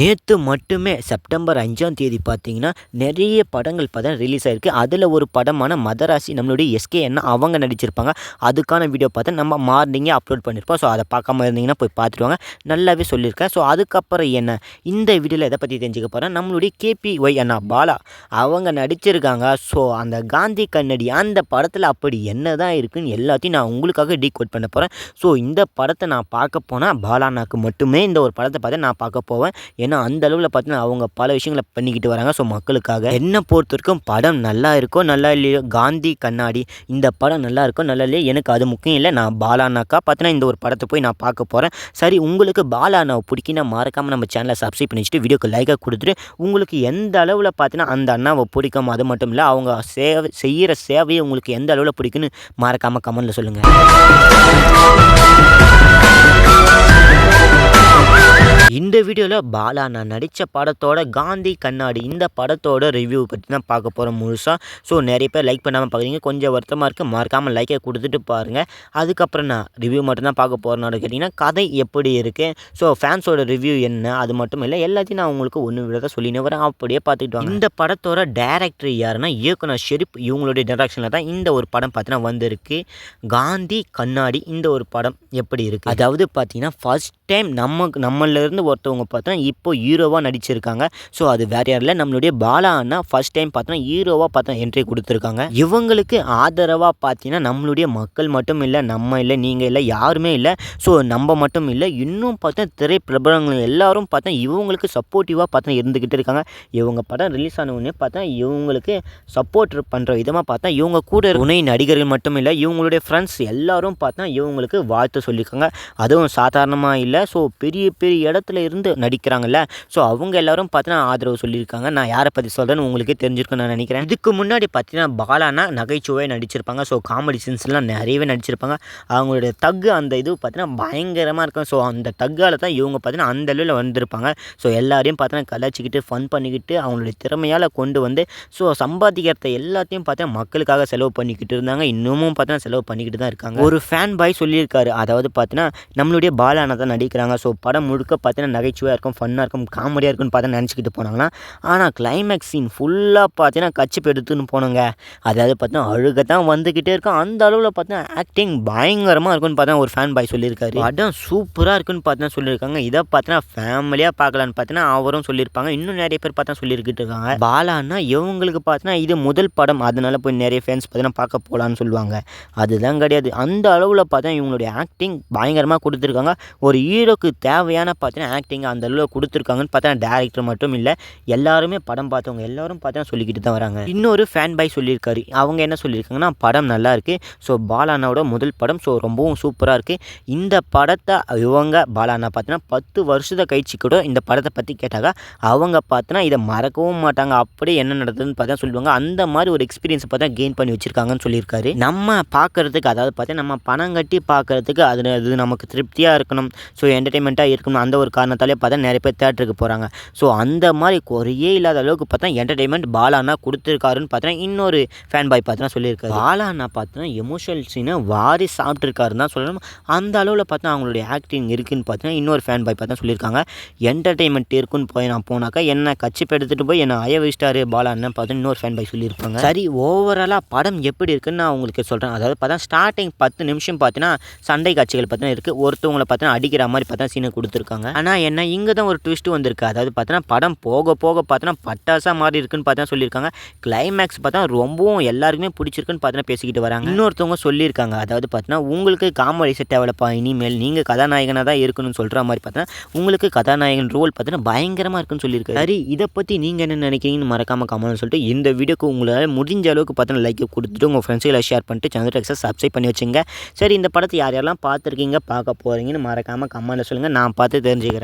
நேற்று மட்டுமே செப்டம்பர் அஞ்சாம் தேதி பார்த்தீங்கன்னா நிறைய படங்கள் பார்த்தா ரிலீஸ் ஆயிருக்கு. அதில் ஒரு படமான மதராசி நம்மளுடைய எஸ்கே என்ன அவங்க நடிச்சிருப்பாங்க. அதுக்கான வீடியோ பார்த்தா நம்ம மார்னிங்கே அப்லோட் பண்ணியிருப்போம் ஸோ அதை பார்க்காம இருந்தீங்கன்னா போய் பார்த்துருவாங்க நல்லாவே சொல்லியிருக்கேன். ஸோ அதுக்கப்புறம் என்ன? இந்த வீடியோவில் எதை பற்றி தெரிஞ்சுக்க போகிறேன் நம்மளுடைய கேபி ஒய் அண்ணா பாலா. அவங்க நடிச்சிருக்காங்க. ஸோ அந்த காந்தி கண்ணடி அந்த படத்தில் அப்படி என்ன தான் இருக்குன்னு எல்லாத்தையும் நான் உங்களுக்காக டீகோட் பண்ண போகிறேன் ஸோ இந்த படத்தை நான் பார்க்க போனால் பாலாண்ணாக்கு மட்டுமே இந்த ஒரு படத்தை பார்த்து நான் பார்க்க போவேன். ஏன்னா அந்த அளவில் பார்த்தீங்கன்னா அவங்க பல விஷயங்களை பண்ணிக்கிட்டு வராங்க. ஸோ மக்களுக்காக என்னை பொறுத்த வரைக்கும் படம் நல்லா இருக்கோ நல்லா இல்லையோ காந்தி கண்ணாடி இந்த படம் நல்லா இருக்கோ நல்லா இல்லையோ எனக்கு அது முக்கியம் இல்லை. நான் பாலானாக்கா பார்த்தீங்கன்னா இந்த ஒரு படத்தை போய் நான் பார்க்க போகிறேன் சரி உங்களுக்கு பாலானாவை பிடிக்கினா மறக்காமல் நம்ம சேனலை சப்ஸ்கிரைப் பண்ணி வச்சுட்டு வீடியோக்கு லைக்காக கொடுத்துட்டு உங்களுக்கு எந்த அளவில் பார்த்தீங்கன்னா அந்த அண்ணாவை பிடிக்கும் அது மட்டும் இல்லை அவங்க சேவை செய்கிற சேவையை உங்களுக்கு எந்த அளவில் பிடிக்குன்னு மறக்காமல் கமெண்ட்டில் சொல்லுங்கள் இந்த வீடியோவில் பாலா நான் நடித்த படத்தோட காந்தி கண்ணாடி இந்த படத்தோட ரிவ்யூ பற்றி தான் பார்க்க போகிறோம் முழுசாக ஸோ நிறைய பேர் லைக் பண்ணாமல் பார்க்குறீங்க கொஞ்சம் வருத்தமாக இருக்குது மறக்காமல் லைக்கை கொடுத்துட்டு பாருங்கள் அதுக்கப்புறம் நான் ரிவ்யூ மட்டும்தான் பார்க்க போகிறேன்னு கேட்டிங்கன்னா கதை எப்படி இருக்குது ஸோ ஃபேன்ஸோட ரிவ்யூ என்ன? அது மட்டும் இல்லை எல்லாத்தையும் நான் உங்களுக்கு ஒன்று விட சொல்லினே வரேன். அப்படியே பார்த்துக்கிட்டு வாங்க. இந்த படத்தோட டேரக்டர் யாருன்னா இயக்குனர் ஷெரிப் இவங்களுடைய டேரக்ஷனில் தான் இந்த ஒரு படம் பார்த்தீங்கன்னா வந்திருக்கு. காந்தி கண்ணாடி இந்த ஒரு படம் எப்படி இருக்குது அதாவது பார்த்தீங்கன்னா ஃபஸ்ட் டைம் நம்ம நம்மளிருந்து ஒருத்தவங்க பார்த்தோன்னா இப்போ ஹீரோவாக நடிச்சிருக்காங்க. ஸோ அது வேற யாரில் நம்மளுடைய பாலா அண்ணா ஃபர்ஸ்ட் டைம் பார்த்தோன்னா ஹீரோவாக பார்த்தா என்ட்ரி கொடுத்துருக்காங்க. இவங்களுக்கு ஆதரவாக பார்த்தீங்கன்னா நம்மளுடைய மக்கள் மட்டும் இல்லை நம்ம இல்லை நீங்கள் இல்லை யாருமே இல்லை. ஸோ நம்ம மட்டும் இல்லை இன்னும் பார்த்தா திரை பிரபலங்கள் எல்லாரும் பார்த்தா இவங்களுக்கு சப்போர்ட்டிவாக பார்த்தா இருந்துக்கிட்டு இருக்காங்க. இவங்க படம் ரிலீஸ் ஆனவுடனே பார்த்தா இவங்களுக்கு சப்போர்ட் பண்ணுற விதமாக பார்த்தா இவங்க கூட துணை நடிகர்கள் மட்டும் இல்லை இவங்களுடைய ஃப்ரெண்ட்ஸ் எல்லாரும் பார்த்தா இவங்களுக்கு வாழ்த்து சொல்லியிருக்காங்க அதுவும் சாதாரணமாக இல்லை. ஸோ பெரிய பெரிய இடத்துல இருந்து நடிக்கிறாங்கல்ல. ஸோ அவங்க எல்லாரும் பார்த்தீங்கன்னா ஆதரவு சொல்லியிருக்காங்க. நான் யாரை பற்றி சொல்கிறேன்னு உங்களுக்கே தெரிஞ்சிருக்கும் நான் நினைக்கிறேன். இதுக்கு முன்னாடி பார்த்தீங்கன்னா பாலானா நகைச்சுவை நடிச்சிருப்பாங்க. ஸோ காமெடி சீன்ஸ்லாம் நிறையவே நடிச்சிருப்பாங்க. அவங்களுடைய தக்கு அந்த இது பார்த்தீங்கன்னா பயங்கரமாக இருக்கும். ஸோ அந்த தக்கால தான் இவங்க பார்த்தீங்கன்னா அந்த அளவில் வந்திருப்பாங்க. ஸோ எல்லாரையும் பார்த்தீங்கன்னா கலாச்சிக்கிட்டு ஃபன் பண்ணிக்கிட்டு அவங்களுடைய திறமையால் கொண்டு வந்து ஸோ சம்பாதிக்கிறத எல்லாத்தையும் பார்த்தீங்கன்னா மக்களுக்காக செலவு பண்ணிக்கிட்டு இருந்தாங்க. இன்னமும் பார்த்தீங்கன்னா செலவு பண்ணிக்கிட்டு தான் இருக்காங்க. ஒரு ஃபேன் பாய் சொல்லியிருக்காரு. அதாவது பார்த்தீங்கன்னா நம்மளுடைய பாலானா தான் நடிக்கிறாங்க. ஸோ படம் முழுக்க பார்த்தீங்கன்னா நகைச்சுவையாக இருக்கும் ஃபன்னாக இருக்கும் காமெடியாக இருக்கும்னு பார்த்தா நினச்சிக்கிட்டு போனாங்கன்னா ஆனால் கிளைமேக்ஸ் சீன் ஃபுல்லாக பார்த்தீங்கன்னா கச்சி எடுத்துன்னு போனோங்க அதாவது பார்த்தீங்கன்னா அழுக தான் வந்துக்கிட்டே இருக்கும். அந்த அளவில் பார்த்தீங்கன்னா ஆக்டிங் பயங்கரமாக இருக்கும்னு பார்த்தா ஒரு ஃபேன் பாய் சொல்லியிருக்காரு. படம் சூப்பராக இருக்குன்னு பார்த்தா சொல்லியிருக்காங்க. இதை பார்த்தீங்கன்னா ஃபேமிலியாக பார்க்கலான்னு பார்த்தீங்கன்னா அவரும் சொல்லியிருப்பாங்க. இன்னும் நிறைய பேர் பார்த்தா சொல்லியிருக்கிட்டு இருக்காங்க. பாலான்னா இவங்களுக்கு பார்த்தீங்கன்னா இது முதல் படம். அதனால போய் நிறைய ஃபேன்ஸ் பார்த்தீங்கன்னா பார்க்க போகலான்னு சொல்லுவாங்க. அதுதான் கிடையாது. அந்த அளவில் பார்த்தா இவங்களுடைய ஆக்டிங் பயங்கரமாக கொடுத்துருக்காங்க. ஒரு ஹீரோக்கு தேவையான பார்த்தீங்கன்னா ஆக்டிங் அந்த அளவில் கொடுத்துருக்காங்கன்னு பார்த்தா டேரக்டர் மட்டும் இல்லை எல்லாருமே படம் பார்த்தவங்க எல்லாரும் பார்த்தா சொல்லிக்கிட்டு தான் வராங்க. இன்னொரு ஃபேன் பாய் சொல்லியிருக்காரு. அவங்க என்ன சொல்லியிருக்காங்கன்னா படம் நல்லா இருக்குது ஸோ பாலானாவோட முதல் படம். ஸோ ரொம்பவும் சூப்பராக இருக்குது இந்த படத்தை இவங்க பாலானா பார்த்தீங்கன்னா பத்து வருஷத்தை கழிச்சு கூட இந்த படத்தை பற்றி கேட்டாங்க அவங்க பார்த்தோன்னா இதை மறக்கவும் மாட்டாங்க. அப்படியே என்ன நடந்ததுன்னு பார்த்தா சொல்லுவாங்க. அந்த மாதிரி ஒரு எக்ஸ்பீரியன்ஸ் பார்த்தா கெயின் பண்ணி வச்சுருக்காங்கன்னு சொல்லியிருக்காரு. நம்ம பார்க்குறதுக்கு அதாவது பார்த்தா நம்ம பணம் கட்டி பார்க்குறதுக்கு அது அது நமக்கு திருப்தியாக இருக்கணும். ஸோ என்டர்டைன்மெண்ட்டாக இருக்கணும். அந்த ஒரு காரணத்தாலே பார்த்தா நிறைய பேர் தேட்டருக்கு போகிறாங்க ஸோ அந்த மாதிரி குறையே இல்லாத அளவுக்கு பார்த்தா என்டர்டைன்மெண்ட் பாலானா கொடுத்துருக்காருன்னு பார்த்தா இன்னொரு ஃபேன் பாய் பார்த்தா சொல்லியிருக்காரு. பாலானா பார்த்தா எமோஷனல் சீனை வாரி சாப்பிட்ருக்காருன்னு தான் சொல்லணும். அந்த அளவில் பார்த்தா அவங்களுடைய ஆக்டிங் இருக்குதுன்னு பார்த்தா இன்னொரு ஃபேன் பாய் பார்த்தா சொல்லியிருக்காங்க. என்டர்டைன்மெண்ட் இருக்குன்னு போய் நான் போனாக்கா என்ன கச்சிப்பு எடுத்துகிட்டு போய் என்னை அய வச்சிட்டாரு பாலான்னு பார்த்து இன்னொரு ஃபேன் பாய் சொல்லியிருப்பாங்க. சரி ஓவராலாக படம் எப்படி இருக்குன்னு நான் உங்களுக்கு சொல்கிறேன் அதாவது பார்த்தா ஸ்டார்டிங் பத்து நிமிஷம் பார்த்தீங்கன்னா சண்டை காட்சிகள் பார்த்தீங்கன்னா இருக்குது ஒருத்தவங்களை பார்த்தீங்கன்னா அடிக்கிற மாதிரி பார்த்தா சீனை கொடுத்துருக்காங்க. ஆனால் என்ன இங்கே தான் ஒரு ட்விஸ்ட்டு வந்திருக்கு. அதாவது பார்த்தோன்னா படம் போக போக பார்த்தோன்னா பட்டாசாக மாறி இருக்குன்னு பார்த்தா சொல்லியிருக்காங்க. கிளைமேக்ஸ் பார்த்தா ரொம்பவும் எல்லாருக்குமே பிடிச்சிருக்குன்னு பார்த்தோன்னா பேசிக்கிட்டு வராங்க. இன்னொருத்தவங்க சொல்லியிருக்காங்க. அதாவது பார்த்தோன்னா உங்களுக்கு காமெடி செட் டெவலப்பா இனிமேல் நீங்கள் கதாநாயகனாக தான் இருக்கணும்னு சொல்கிற மாதிரி பார்த்தோன்னா உங்களுக்கு கதாநாயகன் ரோல் பார்த்தோன்னா பயங்கரமாக இருக்குன்னு சொல்லியிருக்காரு. சரி இதை பற்றி நீங்கள் என்ன நினைக்கிறீங்கன்னு மறக்காமல் கமெண்ட் சொல்லிட்டு இந்த வீடியோக்கு உங்களால் முடிஞ்ச அளவுக்கு பார்த்தோன்னா லைக் கொடுத்துட்டு உங்கள் ஃப்ரெண்ட்ஸுகளை ஷேர் பண்ணிட்டு சேனல் டெக்ஸை சப்ஸ்கிரைப் பண்ணி வச்சுங்க. சரி இந்த படத்தை யார் யாரெல்லாம் பார்த்துருக்கீங்க பார்க்க போகிறீங்கன்னு மறக்காமல் கமெண்ட்டில் சொல்லுங்கள் நான் பார்த்து தெரிஞ்சுக்கிறேன்.